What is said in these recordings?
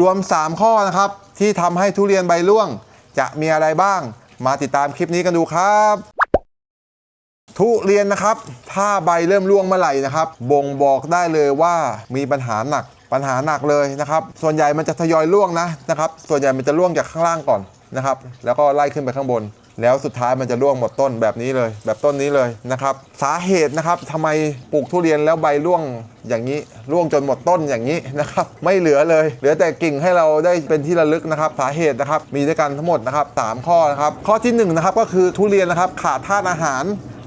รวม 3 ข้อนะครับ ที่ทำให้ทุเรียนใบร่วง จะมีอะไรบ้าง มาติดตามคลิปนี้กันดูครับ ทุเรียนนะครับ ถ้าใบเริ่มร่วงเมื่อไหร่นะครับ บ่งบอกได้เลยว่ามีปัญหาหนักปัญหาหนักเลยนะครับ ส่วนใหญ่มันจะทยอยร่วงนะนะครับ ส่วนใหญ่มันจะร่วงจากข้างล่างก่อนนะครับ แล้วก็ไล่ขึ้นไปข้างบน แล้วสุดท้ายมันจะร่วงหมดต้นแบบนี้เลย แบบต้นนี้เลยนะครับ สาเหตุนะครับทำไมปลูกทุเรียนแล้วใบร่วงอย่างนี้ร่วงจนหมดต้นอย่างนี้นะครับ ไม่เหลือเลย เหลือแต่กิ่งให้เราได้เป็นที่ระลึกนะครับ สาเหตุนะครับ มีด้วยกันทั้งหมดนะครับสามข้อนะครับ ข้อที่หนึ่งนะครับก็คือทุเรียนนะครับขาดธาตุอาหาร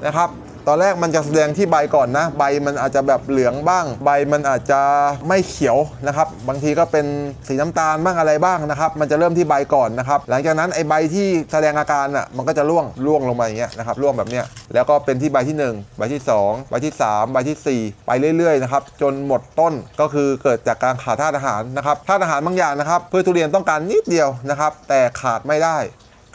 นะครับ ตอนแรกมันจะแสดงที่ใบก่อนนะ ใบมันอาจจะแบบเหลืองบ้าง ใบมันอาจจะไม่เขียวนะครับ บางทีก็เป็นสีน้ำตาลบ้างอะไรบ้างนะครับ มันจะเริ่มที่ใบก่อนนะครับ หลังจากนั้นไอ้ใบที่แสดงอาการอะมันก็จะร่วงร่วงลงมาอย่างเงี้ยนะครับร่วงแบบเนี้ยแล้วก็เป็นที่ใบที่ 1 ใบที่ 2 ใบที่ 3 ใบทีสี่4 ไปเรื่อยๆนะครับจนหมดต้นก็คือเกิดจากการขาดธาตุอาหารนะครับธาตุอาหารบางอย่างนะครับพืชทุเรียนต้องการนิดเดียวนะครับแต่ขาดไม่ได้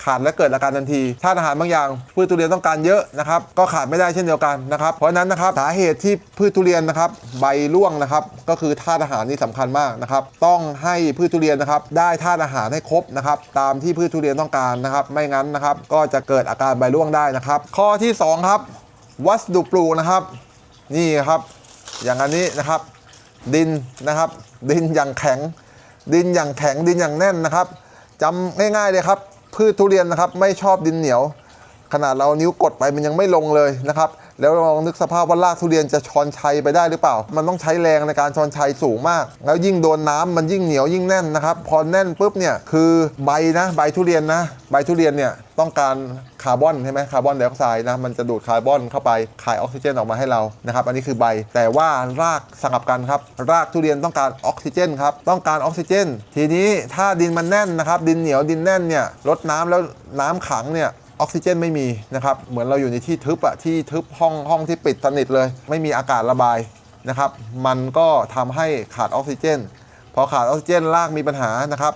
ขาดและเกิดอาการทันทีธาตุอาหารบางอย่าง พืชทุเรียนต้องการเยอะนะครับ ก็ขาดไม่ได้เช่นเดียวกันนะครับ เพราะนั้นนะครับสาเหตุที่พืชทุเรียนนะครับ ใบร่วงนะครับ ก็คือธาตุอาหารนี่สำคัญมากนะครับ ต้องให้พืชทุเรียนนะครับ ได้ธาตุอาหารให้ครบนะครับ ตามที่พืชทุเรียนต้องการนะครับ ไม่งั้นนะครับ ก็จะเกิดอาการใบร่วงได้นะครับ ข้อที่สองครับ วัสดุปลูกนะครับ นี่ครับ อย่างอันนี้นะครับ ดินนะครับ ดินอย่างแข็ง ดินอย่างแข็งดินอย่างแน่นนะครับจำง่ายๆเลยครับ พืชทุเรียนนะครับ ไม่ชอบดินเหนียว ขนาดเรานิ้วกดไปมันยังไม่ลงเลยนะครับ แล้วลองนึกสภาพว่ารากทุเรียนจะชอนชัยไปได้หรือเปล่า มันต้องใช้แรงในการชอนชัยสูงมาก แล้วยิ่งโดนน้ำมันยิ่งเหนียวยิ่งแน่นนะครับ พอแน่นปุ๊บเนี่ยคือใบนะใบทุเรียนนะ ใบทุเรียนเนี่ยต้องการคาร์บอนใช่ไหมคาร์บอนไดออกไซด์นะมันจะดูดคาร์บอนเข้าไปคายออกซิเจนออกมาให้เรานะครับอันนี้คือใบ แต่ว่ารากสลับกันครับ รากทุเรียนต้องการออกซิเจนครับต้องการออกซิเจน ทีนี้ถ้าดินมันแน่นนะครับ ดินเหนียวดินแน่นเนี่ยลดน้ำแล้วน้ำขังเนี่ย ออกซิเจนไม่มีนะครับเหมือนเราอยู่ในที่ทึบอะที่ทึบห้องห้องที่ปิดสนิทเลย ไม่มีอากาศระบายนะครับ มันก็ทำให้ขาดออกซิเจน พอขาดออกซิเจนรากมีปัญหานะครับ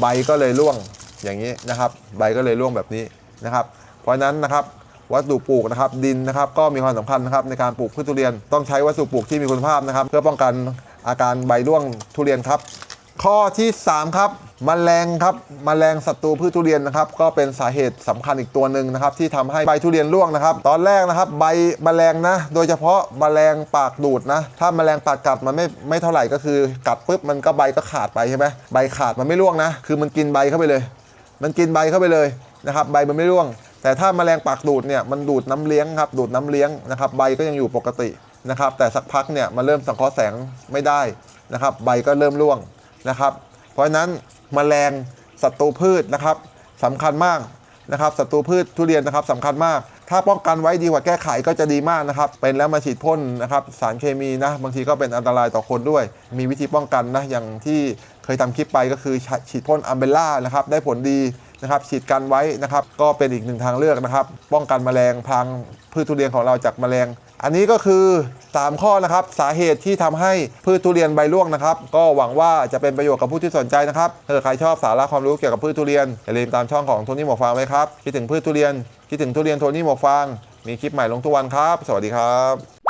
ใบก็เลยร่วงอย่างนี้นะครับ ใบก็เลยร่วงแบบนี้นะครับ เพราะนั้นนะครับวัสดุปลูกนะครับดินนะครับก็มีความสำคัญนะครับในการปลูกพืชทุเรียนต้องใช้วัสดุปลูกที่มีคุณภาพนะครับ เพื่อป้องกันอาการใบร่วงทุเรียนครับ ข้อที่ 3 ครับ มแมลงครับมแมลงศัตรูพืชทุเรียนนะครับ ก็เป็นสาเหตุสำคัญอีกตัวหนึ่งนะครับ ที่ทำให้ใบทุเรียนร่วงนะครับ ตอนแรกนะครับ ใบมแมลงนะ โดยเฉพาะมแมลงปากดูดนะ ถ้าแมลงปากกัดมันไม่ไม่เท่าไหร่ก็คือกัดปุ๊บมันก็ใบก็ขาดไปใช่ไหมใบขาดมันไม่ร่วงนะ คือมันกินใบเข้าไปเลย มันกินใบเข้าไปเลยนะครับ ใบมันไม่ร่วง แต่ถ้าแมลงปากดูดเนี่ยมันดูดน้ำเลี้ยงครับดูดน้ำเลี้ยงนะครับ ใบก็ยังอยู่ปกตินะครับ แต่สักพักเนี่ยมันเริ่มสังเคราะห์แสงไม่ได้นะครับ ใบก็เริ่มร่วงนะครับ เพราะฉะนั้นแมลงศัตรูพืชนะครับสำคัญมากนะครับศัตรูพืชทุเรียนนะครับสำคัญมาก ถ้าป้องกันไว้ดีกว่าแก้ไขก็จะดีมากนะครับ เป็นแล้วมาฉีดพ่นนะครับสารเคมีนะ บางทีก็เป็นอันตรายต่อคนด้วย มีวิธีป้องกันนะอย่างที่เคยทำคลิปไปก็คือฉีดพ่นอัมเบล่านะครับได้ผลดี นะครับฉีดกันไว้นะครับก็เป็นอีกหนึ่งทางเลือกนะครับ ป้องกันแมลงพรางพืชทุเรียนของเราจากแมลง อันนี้ก็คือ 3 ข้อนะครับสาเหตุที่ทำให้พืชทุเรียนใบร่วงนะครับ ก็หวังว่าจะเป็นประโยชน์กับผู้ที่สนใจนะครับถ้าใครชอบสาระความรู้เกี่ยวกับพืชทุเรียนอย่าลืมตามช่องของโทนี่หมวกฟางไว้ครับคิดถึงพืชทุเรียนคิดถึงทุเรียนโทนี่หมวกฟางมีคลิปใหม่ลงทุกวันครับ สวัสดีครับ